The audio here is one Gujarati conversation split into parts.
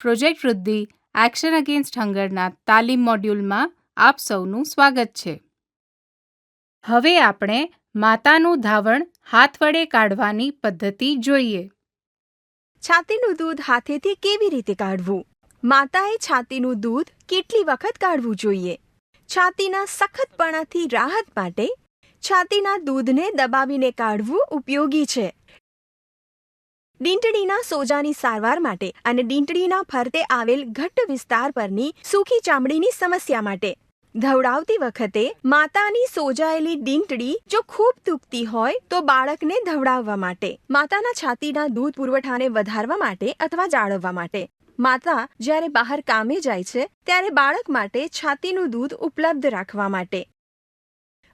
પ્રોજેક્ટ વૃદ્ધિ, એક્શન અગેન્સ્ટ હંગરના તાલીમ મોડ્યુલમાં આપ સૌનું સ્વાગત છે. હવે આપણે માતાનું ધાવણ હાથ વડે કાઢવાની પદ્ધતિ જોઈએ. છાતીનું દૂધ હાથેથી કેવી રીતે કાઢવું? માતાએ છાતીનું દૂધ કેટલી વખત કાઢવું જોઈએ? છાતીના સખતપણાથી રાહત માટે છાતીના દૂધને દબાવીને કાઢવું ઉપયોગી છે. ડીંટડીના સોજાની સારવાર માટે અને ડીંટડીના ફરતે આવેલ ઘટ્ટ વિસ્તાર પરની સૂકી ચામડીની સમસ્યા માટે. ધવડાવતી વખતે માતાની સોજાયેલી ડીંટડી જો ખૂબ દુખતી હોય તો બાળકને ધવડાવવા માટે, માતાના છાતીના દૂધ પુરવઠાને વધારવા માટે અથવા જાળવવા માટે. માતા જ્યારે બહાર કામે જાય છે, ત્યારે બાળક માટે છાતીનું દૂધ ઉપલબ્ધ રાખવા માટે.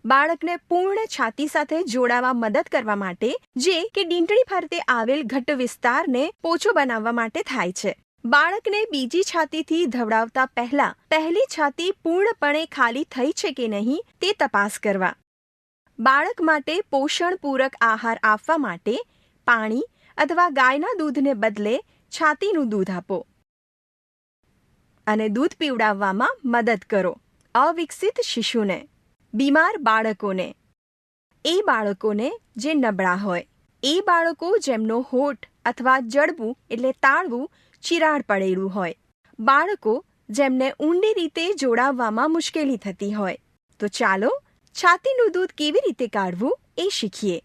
બાળકને પૂર્ણ છાતી સાથે જોડાવા મદદ કરવા માટે, જે કે ડીંટડી ફરતે આવેલ ઘટ્ટ વિસ્તારને પોચો બનાવવા માટે થાય છે. બાળકને બીજી છાતીથી ધવડાવતા પહેલા, પહેલી છાતી પૂર્ણપણે ખાલી થઈ છે કે નહીં, તે તપાસ કરવા. બાળક માટે પોષણ પૂરક આહાર આપવા માટે, પાણી અથવા ગાયના દૂધને બદલે છાતીનું દૂધ આપો. અને દૂધ પીવડાવવામાં મદદ કરો, અવિકસિત શિશુને. બીમાર બાળકોને. એ બાળકોને જે નબળા હોય. એ બાળકો જેમનો હોઠ અથવા જડબું એટલે તાળવું ચિરાડ પડેલું હોય. બાળકો જેમને ઊંડી રીતે જોડાવવામાં મુશ્કેલી થતી હોય. તો ચાલો, છાતીનું દૂધ કેવી રીતે કાઢવું એ શીખીએ.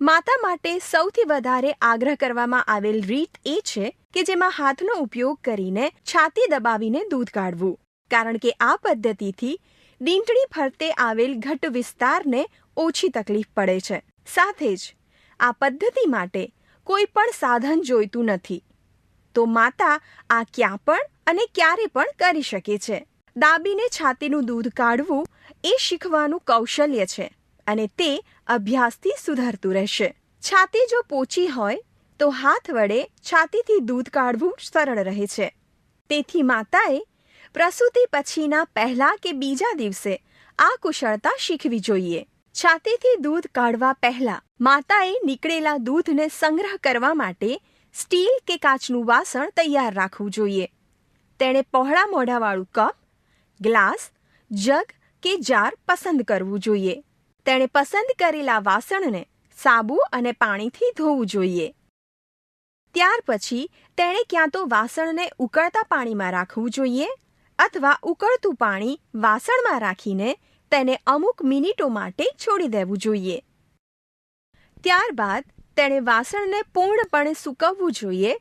માતા માટે સૌથી વધારે આગ્રહ કરવામાં આવેલ રીત એ છે કે જેમાં હાથનો ઉપયોગ કરીને છાતી દબાવીને દૂધ કાઢવું. કારણ કે આ પદ્ધતિથી ડીંટણી ફરતે આવેલ ઘટ વિસ્તારને ઓછી તકલીફ પડે છે. સાથે જ આ પદ્ધતિ માટે કોઈ પણ સાધન જોઈતું નથી. તો માતા આ ક્યાં પણ અને ક્યારે પણ કરી શકે છે. દાબીને છાતીનું દૂધ કાઢવું એ શીખવાનું કૌશલ્ય છે અને તે અભ્યાસથી સુધરતું રહેશે. છાતી જો પોચી હોય, તો હાથ વડે છાતીથી દૂધ કાઢવું સરળ રહે છે. તેથી માતાએ પ્રસૂતિ પછીના પહેલા કે બીજા દિવસે આ કુશળતા શીખવી જોઈએ. છાતીથી દૂધ કાઢવા પહેલા માતાએ નીકળેલા દૂધને સંગ્રહ કરવા માટે સ્ટીલ કે કાચનું વાસણ તૈયાર રાખવું જોઈએ. તેણે પહોળા મોઢાવાળું કપ, ગ્લાસ, જગ કે જાર પસંદ કરવું જોઈએ. તેણે પસંદ કરેલા વાસણને સાબુ અને પાણીથી ધોવું જોઈએ. ત્યાર પછી તેણે ક્યાં તો વાસણને ઉકળતા પાણીમાં રાખવું જોઈએ અથવા ઉકળતું પાણી વાસણમાં રાખીને તેને અમુક મિનિટો માટે છોડી દેવું જોઈએ. ત્યારબાદ તેણે વાસણને પૂર્ણપણે સૂકવવું જોઈએ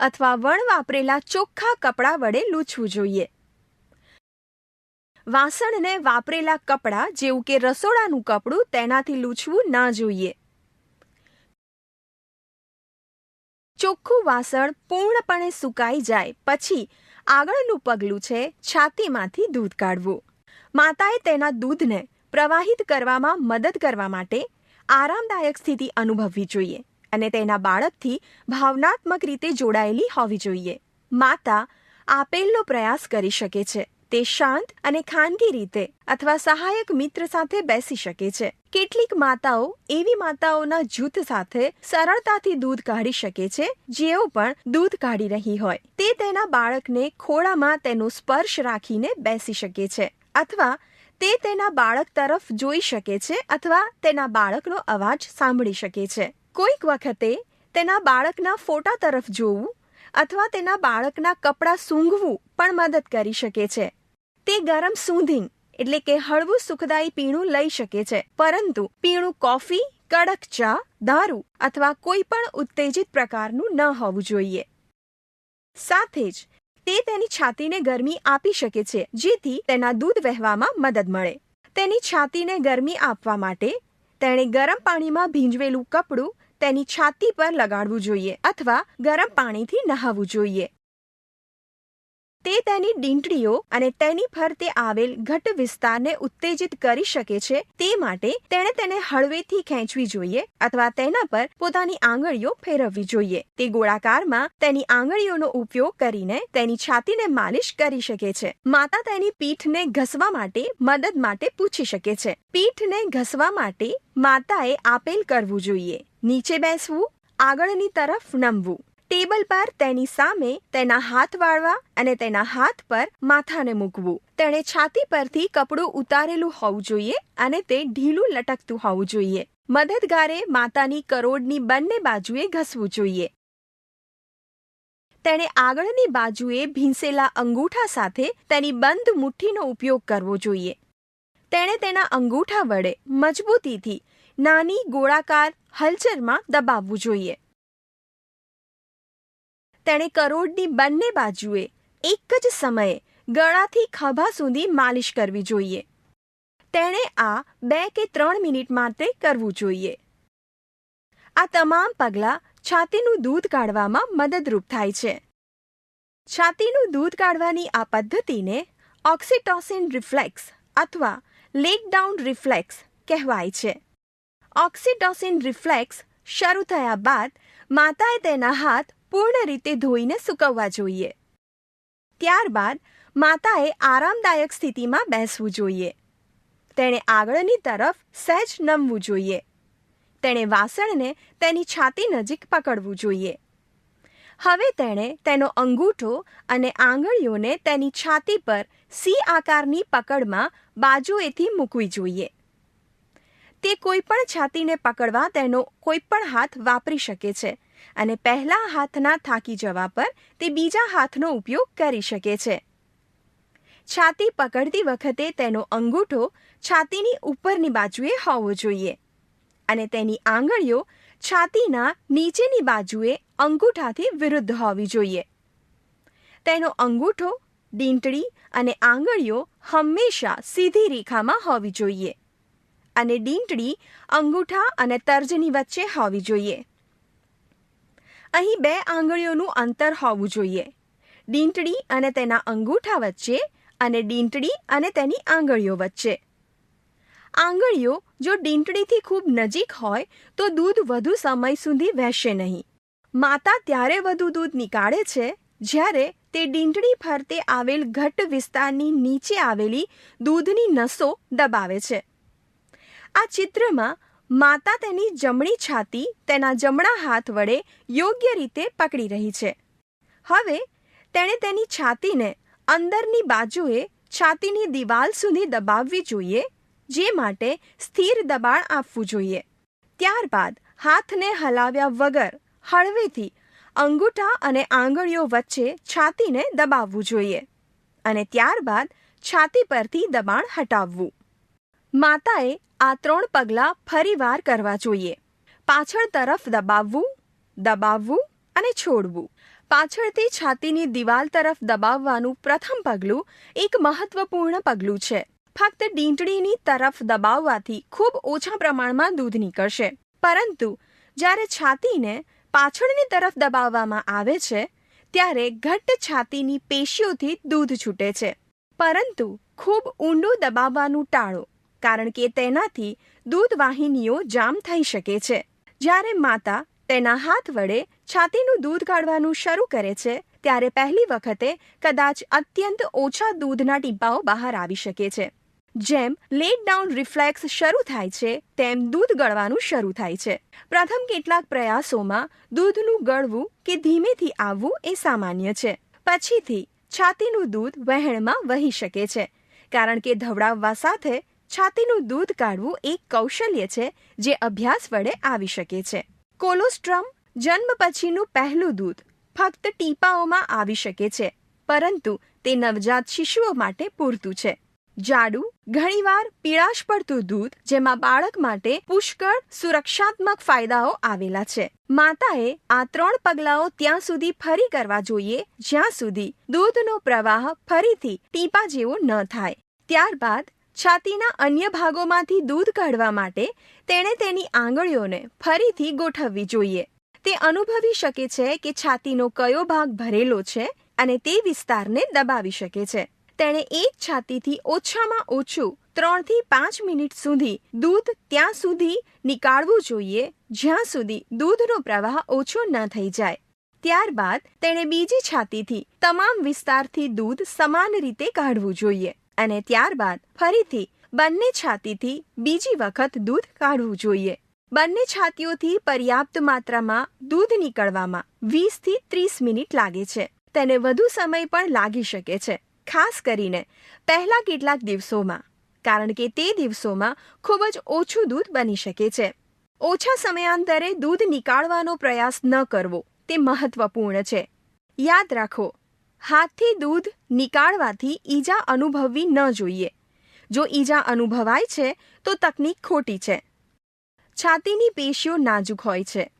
અથવા વણ વાપરેલા ચોખ્ખા કપડાં વડે લૂછવું જોઈએ. વાસણને વાપરેલા કપડાં જેવું કે રસોડાનું કપડું તેનાથી લૂછવું ના જોઈએ. ચોખ્ખું વાસણ પૂર્ણપણે સુકાઈ જાય પછી આગળનું પગલું છે છાતીમાંથી દૂધ કાઢવું. માતાએ તેના દૂધને પ્રવાહિત કરવામાં મદદ કરવા માટે આરામદાયક સ્થિતિ અનુભવવી જોઈએ અને તેના બાળકથી ભાવનાત્મક રીતે જોડાયેલી હોવી જોઈએ. માતા આપેલનો પ્રયાસ કરી શકે છે. તે શાંત અને ખાનગી રીતે અથવા સહાયક મિત્ર સાથે બેસી શકે છે. કેટલીક માતાઓ એવી માતાઓના જૂથ સાથે સરળતાથી દૂધ કાઢી શકે છે, જેઓ પણ દૂધ કાઢી રહી હોય. તે તેના બાળકને ખોળામાં તેનો સ્પર્શ રાખીને બેસી શકે છે અથવા તે તેના બાળક તરફ જોઈ શકે છે અથવા તેના બાળકનો અવાજ સાંભળી શકે છે. કોઈક વખતે તેના બાળકના ફોટા તરફ જોવું અથવા તેના બાળકના કપડાં સૂંઘવું પણ મદદ કરી શકે છે. તે ગરમ સૂંધિંગ એટલે કે હળવું સુખદાયી પીણું લઈ શકે છે. પરંતુ પીણું કોફી, કડક ચા, દારૂ અથવા કોઈ પણ ઉત્તેજિત પ્રકારનું ન હોવું જોઈએ. સાથે જ, તે તેની છાતીને ગરમી આપી શકે છે, જેથી તેના દૂધ વહેવામાં મદદ મળે. તેની છાતીને ગરમી આપવા માટે તેણે ગરમ પાણીમાં ભીંજવેલું કપડું તેની છાતી પર લગાડવું જોઈએ અથવા ગરમ પાણીથી નહાવું જોઈએ. તે તેની ડીંટડીઓ અને તેની ફરતે આવેલ ઘટ વિસ્તારને ઉત્તેજિત કરી શકે છે, તે માટે તેણે તેને હળવેથી ખેંચવી જોઈએ અથવા તેના પર પોતાની આંગળીઓ ફેરવવી જોઈએ. તે ગોળાકારમાં તેની આંગળીઓનો ઉપયોગ કરીને તેની છાતીને માલિશ કરી શકે છે. માતા તેની પીઠને ઘસવા માટે મદદ માટે પૂછી શકે છે. પીઠને ઘસવા માટે માતાએ આપેલ કરવું જોઈએ. નીચે બેસવું, આગળની તરફ નમવું. ટેબલ પર તેની સામે તેના હાથ વાળવા અને તેના હાથ પર માથાને મૂકવું. તેણે છાતી પરથી કપડું ઉતારેલું હોવું જોઈએ અને તે ઢીલું લટકતું હોવું જોઈએ. મદદગારે માતાની કરોડની બંને બાજુએ ઘસવું જોઈએ. તેણે આગળની બાજુએ ભીંસેલા અંગૂઠા સાથે તેની બંધ મુઠ્ઠીનો ઉપયોગ કરવો જોઈએ. તેણે તેના અંગૂઠા વડે મજબૂતીથી નાની ગોળાકાર હલચલમાં દબાવવું જોઈએ. તેણે કરોડની બંને બાજુએ એક જ સમયે ગળાથી ખભા સુધી માલિશ કરવી જોઈએ. તેણે આ બે કે ત્રણ મિનિટ માટે કરવું જોઈએ. આ તમામ પગલાં છાતીનું દૂધ કાઢવામાં મદદરૂપ થાય છે. છાતીનું દૂધ કાઢવાની આ પદ્ધતિને ઓક્સિટોસિન રિફ્લેક્સ અથવા લેક ડાઉન રિફ્લેક્સ કહેવાય છે. ઓક્સિટોસિન રિફ્લેક્સ શરૂ થયા બાદ માતાએ તેના હાથ પૂર્ણ રીતે ધોઈને સૂકવવા જોઈએ. ત્યારબાદ માતાએ આરામદાયક સ્થિતિમાં બેસવું જોઈએ. તેણે આગળની તરફ સહેજ નમવું જોઈએ. તેણે વાસણને તેની છાતી નજીક પકડવું જોઈએ. હવે તેણે તેનો અંગૂઠો અને આંગળીઓને તેની છાતી પર સી આકારની પકડમાં બાજુએથી મૂકવી જોઈએ. તે કોઈપણ છાતીને પકડવા તેનો કોઈપણ હાથ વાપરી શકે છે. અને પહેલા હાથના થાકી જવા પર તે બીજા હાથનો ઉપયોગ કરી શકે છે. છાતી પકડતી વખતે તેનો અંગૂઠો છાતીની ઉપરની બાજુએ હોવો જોઈએ અને તેની આંગળીઓ છાતીના નીચેની બાજુએ અંગૂઠાથી વિરુદ્ધ હોવી જોઈએ. તેનો અંગૂઠો ડીંટડી અને આંગળીઓ હંમેશા સીધી રેખામાં હોવી જોઈએ અને ડીંટડી અંગૂઠા અને તર્જની વચ્ચે હોવી જોઈએ. અહીં બે આંગળીઓનું અંતર હોવું જોઈએ. ડીંટડી અને તેના અંગૂઠા વચ્ચે અને ડીંટડી અને તેની આંગળીઓ વચ્ચે. આંગળીઓ જો ડીંટડીથી ખૂબ નજીક હોય, તો દૂધ વધુ સમય સુધી વહેશે નહીં. માતા ત્યારે વધુ દૂધ નીકાળે છે, જ્યારે તે ડીંટડી ફરતે આવેલ ઘટ્ટ વિસ્તારની નીચે આવેલી દૂધની નસો દબાવે છે. આ ચિત્રમાં માતા તેની જમણી છાતી, તેના જમણા હાથ વડે યોગ્ય રીતે પકડી રહી છે. હવે, તેણે તેની છાતીને અંદરની બાજુએ છાતીની દિવાલ સુધી દબાવવી જોઈએ, જે માટે સ્થિર દબાણ આપવું જોઈએ. ત્યારબાદ, હાથને હલાવ્યા વગર હળવેથી અંગૂઠા અને આંગળીઓ વચ્ચે છાતીને દબાવવું જોઈએ અને ત્યારબાદ છાતી પરથી દબાણ હટાવવું. માતાએ આ ત્રણ પગલાં ફરીવાર કરવા જોઈએ. પાછળ તરફ દબાવવું દબાવવું અને છોડવું. પાછળથી છાતીની દિવાલ તરફ દબાવવાનું પ્રથમ પગલું એક મહત્વપૂર્ણ પગલું છે. ફક્ત ડીંટડીની તરફ દબાવવાથી ખૂબ ઓછા પ્રમાણમાં દૂધ નીકળશે. પરંતુ જ્યારે છાતીને પાછળની તરફ દબાવવામાં આવે છે, ત્યારે ઘટ્ટ છાતીની પેશીઓથી દૂધ છૂટે છે. પરંતુ ખૂબ ઊંડું દબાવવાનું ટાળો. કારણ કે તેનાથી દૂધ વાહિનીઓ જામ થઈ શકે છે. જ્યારે માતા તેના હાથ વડે છાતીનું દૂધ કાઢવાનું શરૂ કરે છે, ત્યારે પહેલી વખતે કદાચ અત્યંત ઓછા દૂધના ટીપાઓ બહાર આવી શકે છે. જેમ લેટ ડાઉન રિફ્લેક્સ શરૂ થાય છે, તેમ દૂધ ગળવાનું શરૂ થાય છે. પ્રથમ કેટલાક પ્રયાસોમાં દૂધનું ગળવું કે ધીમેથી આવવું એ સામાન્ય છે. પછીથી છાતીનું દૂધ વહેણમાં વહી શકે છે, કારણ કે ધવડાવવા સાથે છાતીનું દૂધ કાઢવું એક કૌશલ્ય છે જે અભ્યાસ વડે આવી શકે છે. કોલોસ્ટ્રમ જન્મ પછીનું પહેલું દૂધ ફક્ત ટીપાઓમાં આવી શકે છે, પરંતુ તે નવજાત શિશુઓ માટે પૂરતું છે. જાડું, ઘણીવાર પીળાશ પડતું દૂધ જેમાં બાળક માટે પુષ્કળ સુરક્ષાત્મક ફાયદાઓ આવેલા છે. માતાએ આ ત્રણ પગલાઓ ત્યાં સુધી ફરી કરવા જોઈએ, જ્યાં સુધી દૂધનો પ્રવાહ ફરીથી ટીપા જેવો ન થાય. ત્યારબાદ છાતીના અન્ય ભાગોમાંથી દૂધ કાઢવા માટે તેણે તેની આંગળીઓને ફરીથી ગોઠવવી જોઈએ. તે અનુભવી શકે છે કે છાતીનો કયો ભાગ ભરેલો છે અને તે વિસ્તારને દબાવી શકે છે. તેણે એક છાતીથી ઓછામાં ઓછું ત્રણથી પાંચ મિનિટ સુધી દૂધ ત્યાં સુધી નીકાળવું જોઈએ, જ્યાં સુધી દૂધનો પ્રવાહ ઓછો ન થઈ જાય. ત્યારબાદ તેણે બીજી છાતીથી તમામ વિસ્તારથી દૂધ સમાન રીતે કાઢવું જોઈએ. અને ત્યારબાદ ફરીથી બંને છાતીથી બીજી વખત દૂધ કાઢવું જોઈએ. બંને છાતીઓથી પર્યાપ્ત માત્રામાં દૂધ નીકળવામાં વીસથી ત્રીસ મિનિટ લાગે છે. તેને વધુ સમય પણ લાગી શકે છે, ખાસ કરીને પહેલા કેટલાક દિવસોમાં, કારણ કે તે દિવસોમાં ખૂબ જ ઓછું દૂધ બની શકે છે. ઓછા સમયાંતરે દૂધ નીકાળવાનો પ્રયાસ ન કરવો તે મહત્વપૂર્ણ છે. યાદ રાખો હાથથી દૂધ નીકાળવાથી ઈજા અનુભવવી ન જોઈએ. જો ઈજા અનુભવાય છે, તો તકનીક ખોટી છે. છાતીની પેશીઓ નાજુક હોય છે.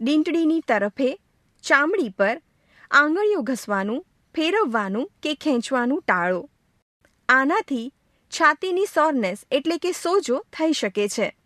ડીંટડીની તરફે ચામડી પર આંગળીઓ ઘસવાનું, ફેરવવાનું કે ખેંચવાનું ટાળો. આનાથી છાતીની સોરનેસ એટલે કે સોજો થઈ શકે છે.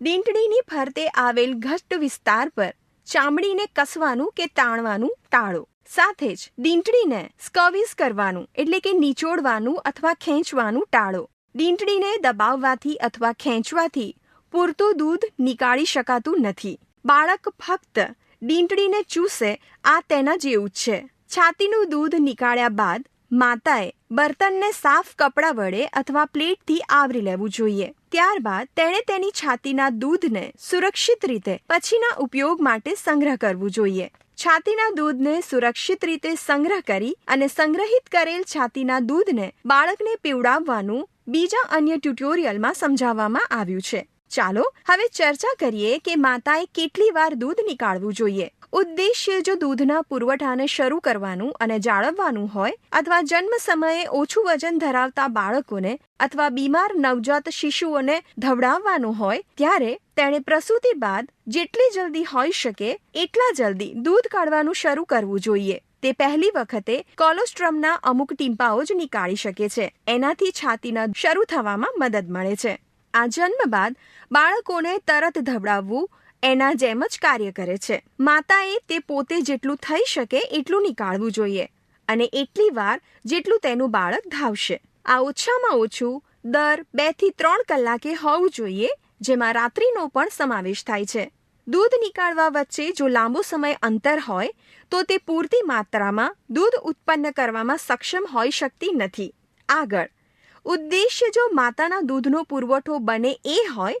ડીંટડીની ફરતે આવેલ ઘટ્ટ વિસ્તાર પર ચામડીને કસવાનું કે તાણવાનું ટાળો. સાથે જ દીંટડીને સ્કવિઝ કરવાનું, એટલે કે નીચોડવાનું અથવા ખેંચવાનું ટાળો. દીંટડીને દબાવવાથી અથવા ખેંચવાથી પૂરતું દૂધ નીકાળી શકાતું નથી. બાળક ફક્ત દીંટડીને ચૂસે આ તેના જેવું જ છે. છાતીનું દૂધ નીકાળ્યા બાદ માતાએ બર્તનને સાફ કપડાં વડે અથવા પ્લેટથી આવરી લેવું જોઈએ. ત્યારબાદ તેણે તેની છાતીના દૂધને સુરક્ષિત રીતે પછીના ઉપયોગ માટે સંગ્રહ કરવું જોઈએ. છાતીના દૂધને સુરક્ષિત રીતે સંગ્રહ કરી અને સંગ્રહિત કરેલ છાતીના દૂધને બાળકને પીવડાવવાનું બીજા અન્ય ટ્યુટોરિયલમાં સમજાવવામાં આવ્યું છે. ચાલો, હવે ચર્ચા કરીએ કે માતાએ કેટલી વાર દૂધ નીકાળવું જોઈએ. ઉદ્દેશ્ય જો દૂધના પુરવઠાને શરૂ કરવાનું અને જાળવવાનું હોય અથવા જન્મ સમયે ઓછું વજન ધરાવતા બાળકોને અથવા બીમાર નવજાત શિશુઓને ધવડાવવાનું હોય, ત્યારે તેણે પ્રસૂતિ બાદ જેટલી જલ્દી હોઈ શકે એટલા જલ્દી દૂધ કાઢવાનું શરૂ કરવું જોઈએ. તે પહેલી વખતે કોલોસ્ટ્રમના અમુક ટીમ્પાઓ જ નીકાળી શકે છે. એનાથી છાતીના શરૂ થવામાં મદદ મળે છે. આ જન્મ બાદ બાળકોને તરત ધવડાવવું એના જેમ જ કાર્ય કરે છે. માતાએ તે પોતે જેટલું થઈ શકે એટલું નીકાળવું જોઈએ અને એટલી વાર જેટલું તેનું બાળક ધાવશે. આ ઓછામાં ઓછું દર બેથી ત્રણ કલાકે હોવું જોઈએ જેમાં રાત્રિનો પણ સમાવેશ થાય છે. દૂધ નીકાળવા વચ્ચે જો લાંબો સમય અંતર હોય, તો તે પૂરતી માત્રામાં દૂધ ઉત્પન્ન કરવામાં સક્ષમ હોઈ શકતી નથી. આગળ, ઉદ્દેશ્ય જો માતાના દૂધનો પુરવઠો બને એ હોય,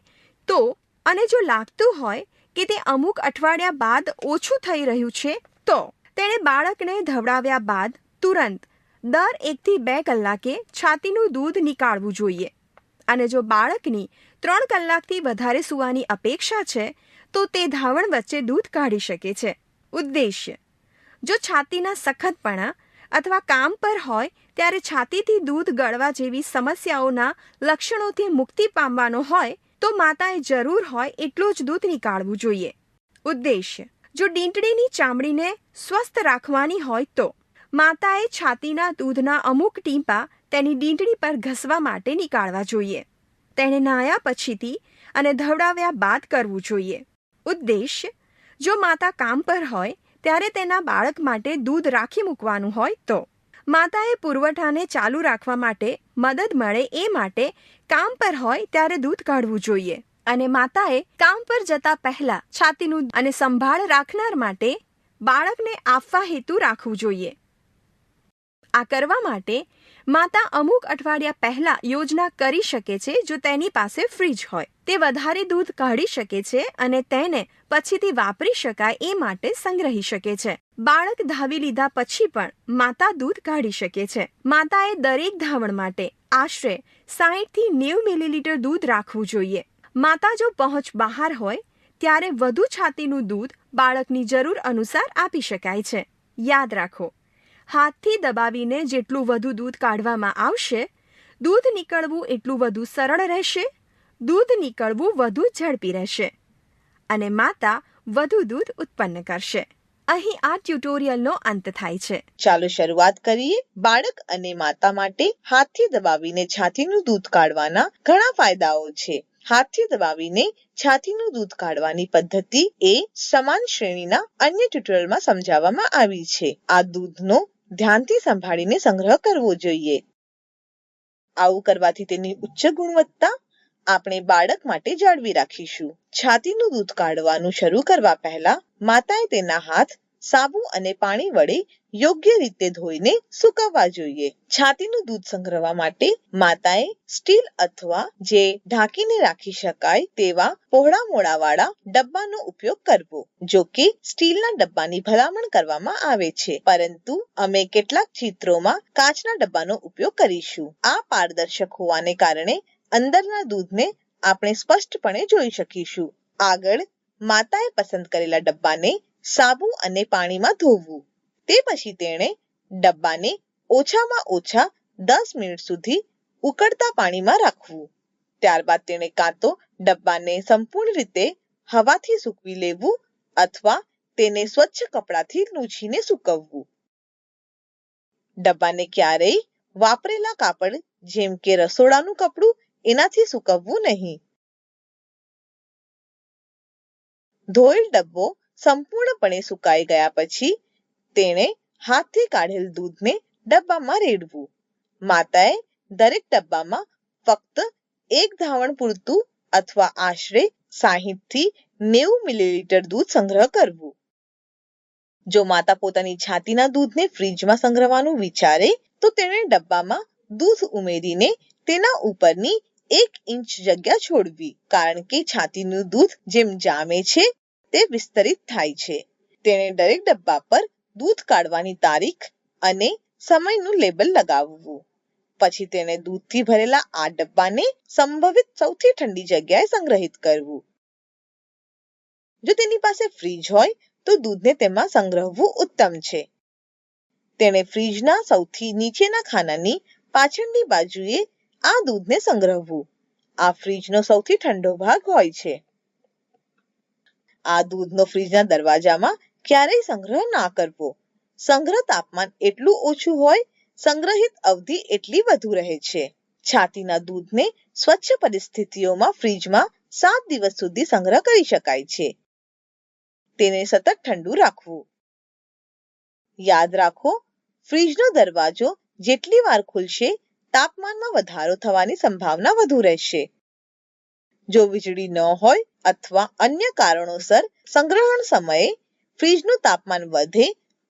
તો અને જો લાગતું હોય કે તે અમુક અઠવાડિયા બાદ ઓછું થઈ રહ્યું છે, તો તેણે બાળકને ધવડાવ્યા બાદ તુરંત દર એકથી બે કલાકે છાતીનું દૂધ નીકાળવું જોઈએ. અને જો બાળકની ત્રણ કલાકથી વધારે સૂવાની અપેક્ષા છે, તો તે ધાવણ વચ્ચે દૂધ કાઢી શકે છે. ઉદ્દેશ્ય. જો છાતીના સખતપણા અથવા કામ પર હોય, ત્યારે છાતીથી દૂધ ગળવા જેવી સમસ્યાઓના લક્ષણોથી મુક્તિ પામવાનો હોય, તો માતાએ જરૂર હોય એટલું જ દૂધ નીકાળવું જોઈએ. ઉદ્દેશ્ય. જો ડીંટડીની ચામડીને સ્વસ્થ રાખવાની હોય તો, માતાએ છાતીના દૂધના અમુક ટીંપા તેની ડીંટડી પર ઘસવા માટે નીકાળવા જોઈએ. તેને નાહ્યા પછીથી અને ધવડાવ્યા બાદ કરવું જોઈએ. ઉદ્દેશ, જો માતા કામ પર હોય, ત્યારે તેના બાળક માટે દૂધ રાખી મૂકવાનું હોય તો. માતાએ પુરવઠાને ચાલુ રાખવા માટે મદદ મળે એ માટે કામ પર હોય ત્યારે દૂધ કાઢવું જોઈએ. અને માતાએ કામ પર જતા પહેલા છાતીનું અને સંભાળ રાખનાર માટે બાળકને આપવા હેતુ રાખવું જોઈએ. આ કરવા માટે માતા અમુક અઠવાડિયા પહેલા યોજના કરી શકે છે જો તેની પાસે ફ્રીજ હોય. તે વધારે દૂધ કાઢી શકે છે અને તેને પછીથી વાપરી શકાય એ માટે સંગ્રહી શકે છે. બાળક ધાવી લીધા પછી પણ માતા દૂધ કાઢી શકે છે. માતાએ દરેક ધાવણ માટે આશરે સાહીઠથી નેવું મિલીલીટર દૂધ રાખવું જોઈએ. માતા જો પહોંચ બહાર હોય, ત્યારે વધુ છાતીનું દૂધ બાળકની જરૂર અનુસાર આપી શકાય છે. યાદ રાખો હાથથી દબાવીને જેટલું વધુ દૂધ કાઢવામાં આવશે, દૂધ નીકળવું એટલું વધુ સરળ રહેશે, દૂધ નીકળવું વધુ ઝડપી રહેશે અને માતા વધુ દૂધ ઉત્પન્ન કરશે. અહીં આ ટ્યુટોરિયલનો અંત થાય છે. ચાલો શરૂઆત કરીએ બાળક અને માતા માટે હાથથી દબાવીને છાતીનું દૂધ કાઢવાના ઘણા ફાયદાઓ છે. હાથથી દબાવીને છાતીનું દૂધ કાઢવાની પદ્ધતિ એ સમાન શ્રેણીના અન્ય ટ્યુટોરિયલમાં સમજાવવામાં આવી છે. આ દૂધનો ધ્યાનથી સંભાળીને સંગ્રહ કરવો જોઈએ. આવું કરવાથી તેની ઉચ્ચ ગુણવત્તા આપણે બાળક માટે જાળવી રાખીશું. છાતીનું દૂધ કાઢવાનું શરૂ કરવા પહેલા માતાએ તેના હાથ સાબુ અને પાણી વડે યોગ્ય રીતે ધોઈને સુકાવવા જોઈએ. છાતીનું દૂધ સંગ્રહવા માટે માતાએ સ્ટીલ અથવા જે ઢાંકીને રાખી શકાય તેવા પહોળા મોડાવાળા ડબ્બાનો ઉપયોગ કરવો, જો કે સ્ટીલના ડબ્બાની ભલામણ કરવામાં આવે છે. પરંતુ અમે કેટલાક ચિત્રોમાં કાચના ડબ્બાનો ઉપયોગ કરીશું. આ પારદર્શક હોવાને કારણે અંદરના દૂધને આપણે સ્પષ્ટપણે જોઈ શકીશું. આગળ માતાએ પસંદ કરેલા ડબ્બાને સાબુ અને પાણીમાં ધોવું. તે પછી તેણે ડબ્બાને ઓછામાં ઓછા દસ મિનિટ સુધી ઉકળતા પાણીમાં રાખવું. ત્યારબાદ તેણે કાં તો ડબ્બાને સંપૂર્ણ રીતે હવાથી સૂકવી લેવું અથવા તેને સ્વચ્છ કપડાથી લૂછીને સૂકવવું. ડબ્બાને ક્યારેય વાપરેલા કાપડ જેમ કે રસોડાનું કપડું એનાથી સૂકવવું નહીં. ધોયેલ ડબ્બો સંપૂર્ણપણે સુકાઈ ગયા પછી તેણે હાથથી કાઢેલ દૂધને ડબ્બામાં રેડવું. માતાએ દરેક ડબ્બામાં ફક્ત એક ધાવણ પૂરતું અથવા આશરે સાહીઠથી નેવું મિલીલીટર દૂધ સંગ્રહ કરવું. જો માતા પોતાની છાતીના દૂધને ફ્રીજમાં સંગ્રહવાનું વિચારે, તો તેણે ડબ્બામાં દૂધ ઉમેરીને તેના ઉપરની એક ઇંચ જગ્યા છોડવી, કારણ કે છાતીનું દૂધ જેમ જામે છે, તે વિસ્તરિત થાય છે. તેણે દરેક ડબ્બા પર દૂધ કાઢવાની તારીખ અને સમયનું લેબલ લગાવવું. પછી તેને દૂધથી ભરેલા આ ડબ્બાને સંભવિત સૌથી ઠંડી જગ્યાએ સંગ્રહિત કરવું. જો તેની પાસે ફ્રીજ હોય, તો દૂધને તેમાં સંગ્રહવું ઉત્તમ છે. તેણે ફ્રીજના સૌથી નીચેના ખાનાની પાછળની બાજુએ આ દૂધને સંગ્રહવું. આ ફ્રીજનો સૌથી ઠંડો ભાગ હોય છે. આ દૂધનો ફ્રીજના દરવાજામાં ક્યારેય સંગ્રહ ના કરવો. સંગ્રહ તાપમાન એટલું ઓછું હોય, સંગ્રહિત અવધિ એટલી વધુ રહે છે. છાતીના દૂધને સ્વચ્છ પરિસ્થિતિઓમાં ફ્રીજમાં સાત દિવસ સુધી સંગ્રહ કરી શકાય છે. તેને સતત ઠંડુ રાખવું. યાદ રાખો, ફ્રીજનો દરવાજો જેટલી વાર ખુલશે, તાપમાનમાં વધારો થવાની સંભાવના વધુ રહેશે. જો વીજળી ન હોય અથવા અન્ય કારણોસર સંગ્રહણ સમયે ફ્રીજનું તાપમાન વધે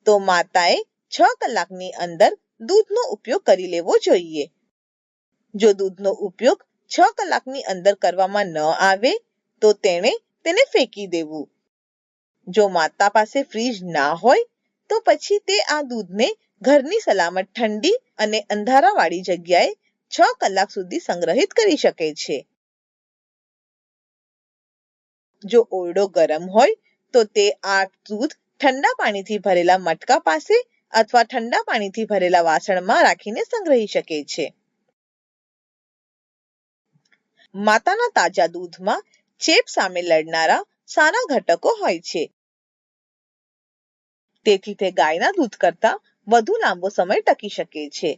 તો માતાએ છ કલાકની અંદર દૂધનો ઉપયોગ કરી લેવો જોઈએ. જો દૂધનો ઉપયોગ છ કલાકની અંદર કરવામાં ન આવે, તો તેણે તેને ફેંકી દેવું. જો માતા પાસે ફ્રીજ ના હોય, તો પછી તે આ દૂધને ઘરની સલામત ઠંડી અને અંધારાવાળી જગ્યાએ છ કલાક સુધી સંગ્રહિત કરી શકે છે. જો ઓરડો ગરમ હોય તો તે આ દૂધ ઠંડા પાણીથી ભરેલા મટકા પાસે અથવા ઠંડા પાણીથી ભરેલા વાસણમાં રાખીને સંગ્રહી શકે છે. માતાના તાજા દૂધમાં ચેપ સામે લડનારા સારા ઘટકો હોય છે. તેથી તે ગાયના દૂધ કરતાં વધુ લાંબો સમય ટકી શકે છે.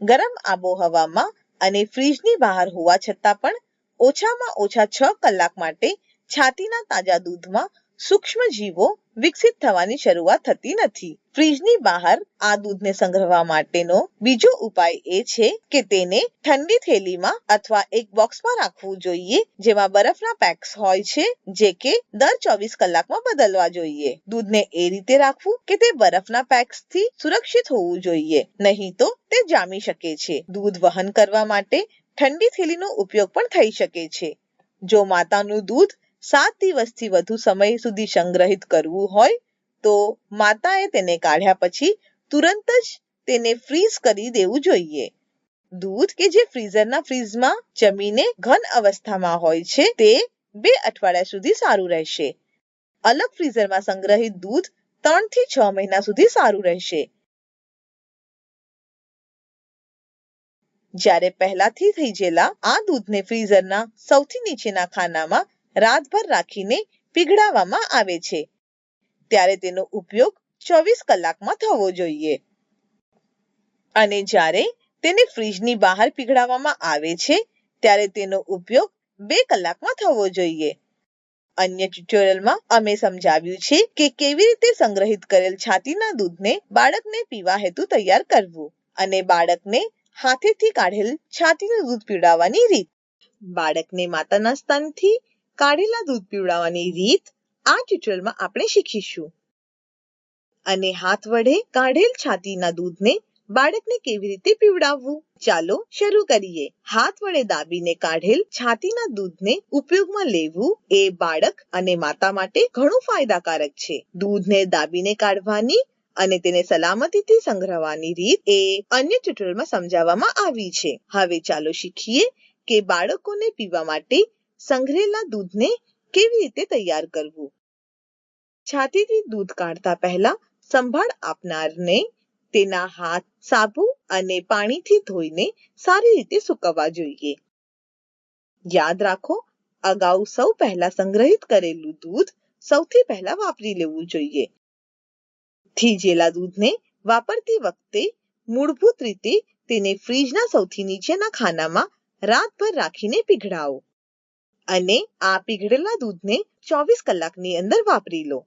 ગરમ આબોહવામાં અને ફ્રીજની બહાર હોવા છતાં પણ ઓછામાં ઓછા છ કલાક માટે છાતીના તાજા દૂધમાં સૂક્ષ્મ જીવો વિકસિત થવાની શરૂઆત થતી નથી. ફ્રીજની બહાર આ દૂધને સંગ્રહવા માટેનો બીજો ઉપાય એ છે કે તેને ઠંડી થેલીમાં અથવા એક બોક્સમાં રાખવું જોઈએ, જેમાં બરફના પેક્સ હોય છે, જે કે દર ચોવીસ કલાકમાં બદલવા જોઈએ. દૂધને એ રીતે રાખવું કે તે બરફના પેક્સથી સુરક્ષિત હોવું જોઈએ, નહીં તો તે જામી શકે છે. દૂધ વહન કરવા માટે ઠંડી થેલીનો ઉપયોગ પણ થઈ શકે છે. જો માતાનું દૂધ સાત દિવસથી વધુ સમય સુધી સંગ્રહિત કરવું હોય તો માતાએ તેને કાઢ્યા પછી તુરંત જ તેને ફ્રીઝ કરી દેવું જોઈએ. દૂધ કે જે ફ્રીઝરના ફ્રીઝમાં જમીને ઘન અવસ્થામાં હોય છે તે બે અઠવાડિયા સુધી સારું રહેશે. અલગ ફ્રીઝરમાં સંગ્રહિત દૂધ ત્રણથી છ મહિના સુધી સારું રહેશે. જ્યારે પહેલાથી થઈ ગયેલા આ દૂધને ફ્રીઝરના સૌથી નીચેના ખાનામાં રાતભર રાખીને પીગળાવવામાં આવે છે. ત્યારે તેનો ઉપયોગ ચોવીસ કલાકમાં થવો જોઈએ. અને જ્યારે તેને ફ્રીજની બહાર પીગળાવવામાં આવે છે, ત્યારે તેનો ઉપયોગ બે કલાકમાં થવો જોઈએ. અન્ય ટ્યુટોરિયલમાં અમે સમજાવ્યું છે કે કેવી રીતે સંગ્રહિત કરેલ છાતીના દૂધને બાળકને પીવા હેતુ તૈયાર કરવું અને બાળકને હાથેથી કાઢેલ છાતીનું દૂધ પીવડાવવાની રીત. બાળકને માતાના સ્તનથી કાઢેલા દૂધ પીવડાવવાની રીત આ ટ્યુટોરિયલમાં આપણે શીખીશું. અને હાથ વડે કાઢેલ છાતીના દૂધને બાળકને કેવી રીતે પીવડાવવું? ચાલો શરૂ કરીએ. હાથ વડે દાબીને કાઢેલ છાતીના દૂધને ઉપયોગમાં લેવું એ બાળક અને માતા માટે ઘણું ફાયદાકારક છે. દૂધને દાબીને કાઢવાની અને તેને સલામતીથી સંગ્રહવાની રીત એ અન્ય ટ્યુટોરિયલમાં સમજાવવામાં આવી છે. હવે ચાલો શીખીએ કે બાળકોને પીવા માટે સંગ્રહેલા દૂધને કેવી રીતે તૈયાર કરવું? છાતીથી દૂધ કાઢતા પહેલા સંભાળ આપનારને તેના હાથ, સાબુ અને પાણીથી ધોઈને સારી રીતે સૂકવવા જોઈએ. યાદ રાખો, અગાઉ સૌ પહેલા સંગ્રહિત કરેલું દૂધ સૌથી પહેલા વાપરી લેવું જોઈએ. થીજેલા દૂધને વાપરતી વખતે મૂળભૂત રીતે તેને ફ્રીજના સૌથી નીચેના ખાનામાં રાતભર રાખીને પીગળાવો અને આ પીગળેલા દૂધને ચોવીસ કલાકની અંદર વાપરી લો.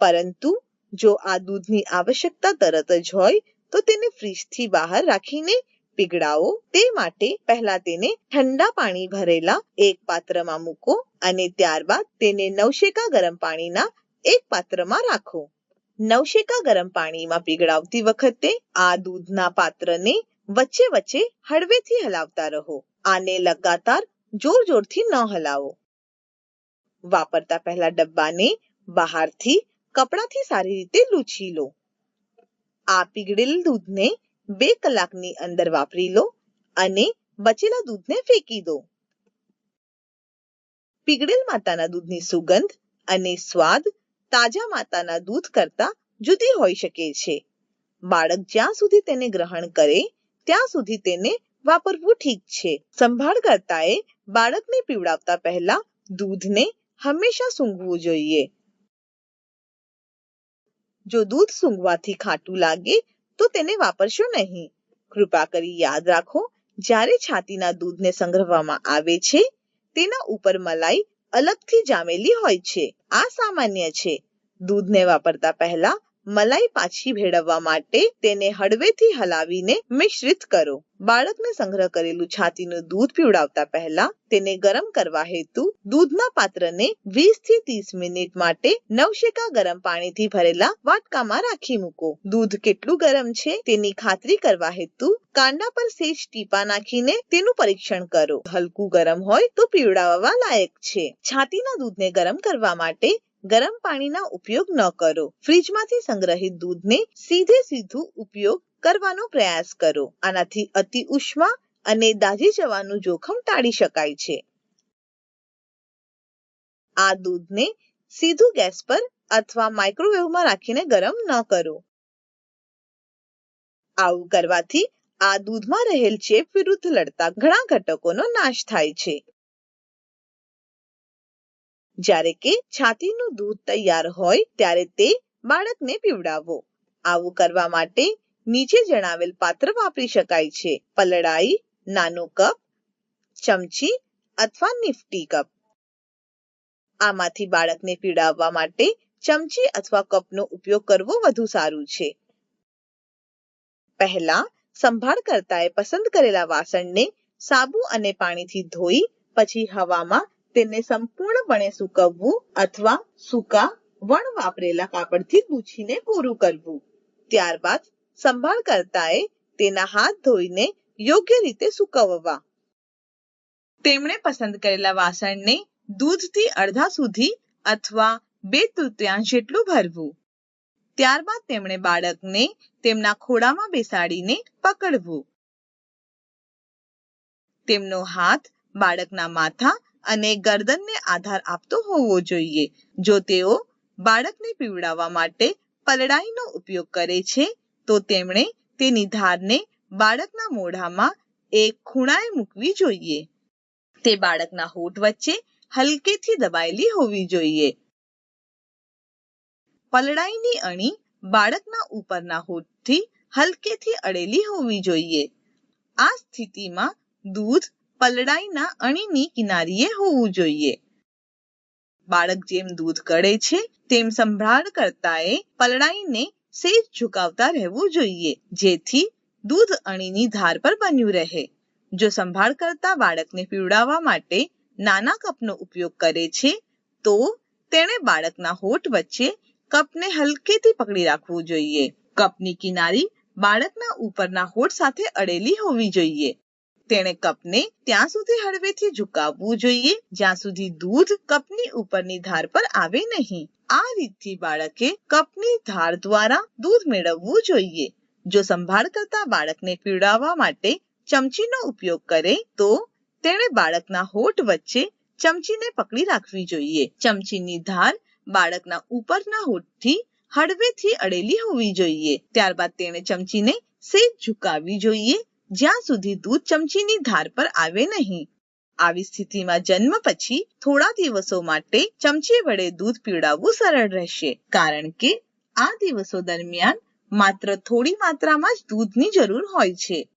પરંતુ જો આ દૂધની આવશ્યકતા તરત જ હોય, તો તેને ફ્રીજથી બહાર રાખીને પીગળાવો. તે માટે પહેલા તેને ઠંડા પાણી ભરેલા એક પાત્રમાં મૂકો અને ત્યારબાદ તેને નવશેકા ગરમ પાણીના એક પાત્રમાં રાખો. નવશેકા ગરમ પાણીમાં પીગળાવતી વખતે આ દૂધના પાત્રને વચ્ચે વચ્ચે હળવેથી હલાવતા રહો. આને લગાતાર જોર જોરથી ન હલાવો. વાપરતા પહેલા ડબ્બાને બહારથી કપડાથી સારી રીતે લૂછી લો. આ પીગળેલ દૂધને બે કલાકની અંદર વાપરી લો અને બચેલા દૂધને ફેંકી દો. પીગળેલ માતાના દૂધની સુગંધ અને સ્વાદ તાજા માતાના દૂધ કરતા જુદી હોઈ શકે છે. બાળક જ્યાં સુધી તેને ગ્રહણ કરે, ત્યાં સુધી તેને વાપરવું ઠીક છે. સંભાળકર્તાએ બાળકને પીવડાવતા પહેલા દૂધને હંમેશા સૂંઘવું જોઈએ. જો દૂધ સૂંઘવાથી ખાટું લાગે, તો તેને વાપરશો નહીં. કૃપા કરી યાદ રાખો, જ્યારે છાતીના દૂધને સંગ્રહવામાં આવે છે, તેના ઉપર મલાઈ અલગથી જામેલી હોય છે. આ સામાન્ય છે. દૂધને વાપરતા પહેલા મલાઈ પાછી ભેળવવા માટે તેને હળવેથી હલાવીને મિશ્રિત કરો. બાળકને સંગ્રહ કરેલું છાતીનું દૂધ પીવડાવતા પહેલા તેને ગરમ કરવા હેતુ દૂધના પાત્રને 20 થી 30 મિનિટ માટે નવશેકા ગરમ પાણીથી ભરેલા વાટકામાં રાખી મૂકો. દૂધ કેટલું ગરમ છે તેની ખાતરી કરવા હેતુ કાંડા પર સેજ ટીપા નાખીને તેનું પરીક્ષણ કરો. હલકું ગરમ હોય તો પીવડાવવા લાયક છે. છાતીના દૂધને ગરમ કરવા માટે ગરમ પાણીના ઉપયોગ ન કરો. ફ્રીજમાંથી સંગ્રહિત દૂધને સીધે સીધું ઉપયોગ કરવાનો પ્રયાસ કરો. આનાથી અતિ ઉષ્મા અને દાઝી જવાનું જોખમ ટાળી શકાય છે. આ દૂધને સીધું ગેસ પર અથવા માઇક્રોવેવમાં રાખીને ગરમ ન કરો. આવું કરવાથી આ દૂધમાં રહેલ ચેપ વિરુદ્ધ લડતા ઘણા ઘટકોનો નાશ થાય છે. જ્યારે કે છાતીનું દૂધ તૈયાર હોય ત્યારે તે બાળકને પીવડાવો. આવું કરવા માટે નીચે જણાવેલ પાત્ર વાપરી શકાય છે. પલળાઈ, નાનો કપ, ચમચી અથવા નિફ્ટી કપ. આમાંથી બાળકને પીવડાવવા માટે ચમચી અથવા કપનો ઉપયોગ કરવો વધુ સારું છે. પહેલા સંભાળ કરતાએ પસંદ કરેલા વાસણને સાબુ અને પાણીથી ધોઈ, પછી હવામાં તેને સંપૂર્ણપણે સૂકવવું અથવા સૂકા, વણ વાપરેલા કાપડથી લૂછીને કોરું કરવું. ત્યારબાદ સંભાળકર્તાએ તેના હાથ ધોઈને યોગ્ય રીતે સૂકવવા. તેમણે પસંદ કરેલા વાસણને દૂધથી અડધા સુધી અથવા બે તૃતીયાંશ જેટલું ભરવું. ત્યારબાદ તેમણે બાળકને તેમના ખોળામાં બેસાડીને પકડવું. તેમનો હાથ બાળકના માથા અને ગરદનને આધાર આપતો હોવો જોઈએ. જો તેઓ બાળકને પીવડાવવા માટે પલડાઈનો ઉપયોગ કરે છે, તો તેમણે તેની ધારને બાળકના મોઢામાં એક ખૂણાએ મૂકવી જોઈએ. તે બાળકના હોઠ વચ્ચે હલકેથી દબાયેલી હોવી જોઈએ. પલડાઈની અણી બાળકના ઉપરના હોઠથી હલકેથી અડેલી હોવી જોઈએ. આ સ્થિતિમાં દૂધ પલડાઈના અણીની કિનારીએ હોવું જોઈએ. બાળક જેમ દૂધ ગળે છે, તેમ સંભાળ કરતાએ પલડાઈને સેજ ઝુકાવતા રહેવું જોઈએ, જેથી દૂધ અણીની ધાર પર બન્યું રહે. જો સંભાળ કરતા બાળકને પીવડાવવા માટે નાના કપનો ઉપયોગ કરે છે, તો તેણે બાળકના હોઠ વચ્ચે કપને હલકેથી પકડી રાખવું જોઈએ. કપની કિનારી બાળકના ઉપરના હોઠ સાથે અડેલી હોવી જોઈએ. તેણે કપને ત્યાં સુધી હળવેથી ઝુકાવવું જોઈએ, જ્યાં સુધી દૂધ કપની ઉપરની ધાર પર આવે નહીં. આ રીતથી બાળકે કપની ધાર દ્વારા દૂધ મેળવવું જોઈએ. જો સંભાળ કરતા બાળકને પીવડાવવા માટે ચમચીનો ઉપયોગ કરે, તો તેણે બાળકના હોઠ વચ્ચે ચમચીને પકડી રાખવી જોઈએ. ચમચીની ધાર બાળકના ઉપરના હોઠથી હળવેથી અડેલી હોવી જોઈએ. ત્યારબાદ તેણે ચમચીને સેજ ઝુકાવવી જોઈએ. જ્યાં સુધી દૂધ ચમચીની ધાર પર આવે નહીં. આવી સ્થિતિમાં જન્મ પછી થોડા દિવસો માટે ચમચી વડે દૂધ પીવડાવવું સરળ રહેશે. કારણ કે આ દિવસો દરમિયાન માત્ર થોડી માત્રામાં જ દૂધની જરૂર હોય છે.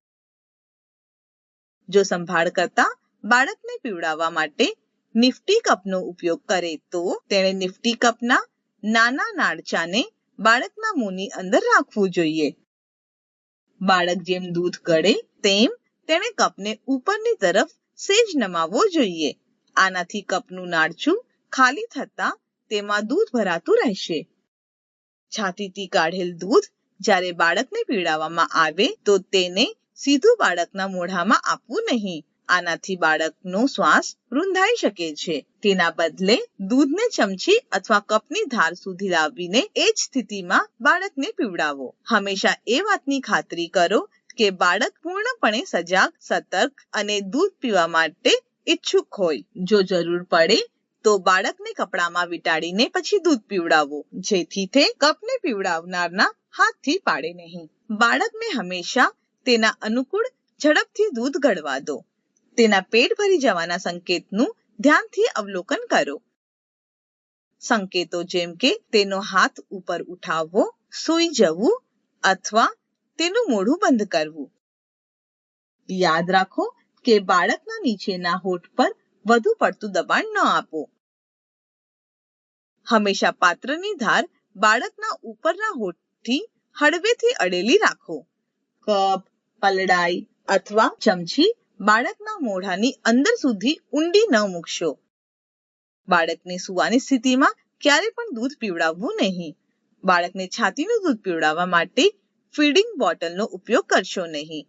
જો સંભાળ કરતા બાળકને પીવડાવવા માટે નિફ્ટી કપનો ઉપયોગ કરે તો તેણે નિફ્ટી કપના નાના નાળચાને બાળકના મોંની અંદર રાખવું જોઈએ. બાળક જેમ દૂધ ગળે તેમ તેણે કપને ઉપરની તરફ સેજ નમાવવો જોઈએ. આનાથી કપનું નાળચું ખાલી થતા તેમાં દૂધ ભરાતું રહેશે. છાતીથી કાઢેલ દૂધ જ્યારે બાળકને પીવડાવવામાં આવે તો તેને સીધું બાળકના મોઢામાં આપવું નહીં. આનાથી બાળકનો શ્વાસ રૂંધાઈ શકે છે. તેના બદલે દૂધને ચમચી અથવા કપની ધાર સુધી લાવીને એ જ સ્થિતિમાં બાળકને પીવડાવો. હંમેશા એ વાતની ખાતરી કરો કે બાળક પૂર્ણપણે સજાગ, સતર્ક અને દૂધ પીવા માટે ઈચ્છુક હોય. જો જરૂર પડે તો બાળકને કપડામાં વીંટાળીને પછી દૂધ પીવડાવો, જેથી તે કપને પીવડાવનારના હાથથી પાડે નહીં. બાળકને હંમેશા તેના અનુકૂળ ઝડપથી દૂધ ગળવા દો. તેના પેટ ભરી જવાના સંકેતનું ધ્યાનથી અવલોકન કરો. સંકેતો જેમ કે તેનો હાથ ઉપર ઉઠાવવો, સૂઈ જવું અથવા તેનું મોઢું બંધ કરવું. યાદ રાખો કે બાળકના નીચેના હોઠ પર વધુ પડતું દબાણ ન આપો. હંમેશા પાત્રની ધાર બાળકના ઉપરના હોઠથી હળવેથી અડેલી રાખો. કપ, પલડાઈ અથવા ચમચી બાળકના મોઢાની અંદર સુધી ઊંડી ન મૂકશો. બાળકને સુવાની સ્થિતિમાં ક્યારે પણ દૂધ પીવડાવવું નહીં. બાળકને છાતીનું દૂધ પીવડાવવા માટે ફીડિંગ બોટલનો ઉપયોગ કરશો નહીં.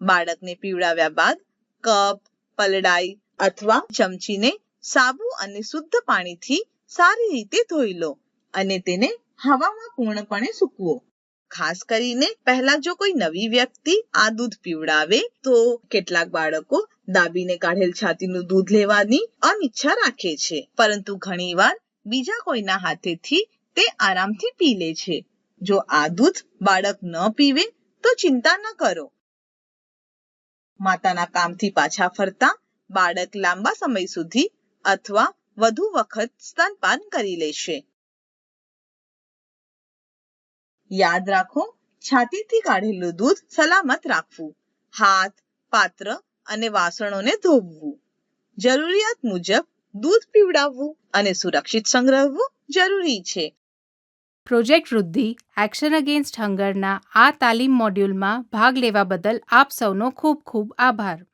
બાળકને પીવડાવ્યા બાદ કપ, પલડાઈ અથવા ચમચીને સાબુ અને શુદ્ધ પાણીથી સારી રીતે ધોઈ લો અને તેને હવામાં પૂર્ણપણે સૂકવો. ખાસ કરીને પહેલા જો કોઈ નવી વ્યક્તિ આ દૂધ પીવડાવે, તો કેટલાક બાળકો દાબીને કાઢેલ છાતીનું દૂધ લેવાની અનિચ્છા રાખે છે. પરંતુ ઘણીવાર બીજા કોઈના હાથેથી તે આરામથી પી લે છે. જો આ દૂધ બાળક ન પીવે, તો ચિંતા ન કરો. માતાના કામથી પાછા ફરતા બાળક લાંબા સમય સુધી અથવા વધુ વખત સ્તનપાન કરી લેશે. યાદ રાખો, છાતીથી કાઢેલું દૂધ સલામત રાખવું. હાથ, પાત્ર અને વાસણોને ધોવવું. જરૂરિયાત મુજબ દૂધ પીવડાવવું અને સુરક્ષિત સંગ્રહવું જરૂરી છે. પ્રોજેક્ટ વૃદ્ધિ, એક્શન અગેન્સ્ટ હંગરના આ તાલીમ મોડ્યુલમાં ભાગ લેવા બદલ આપ સૌનો ખૂબ ખૂબ આભાર.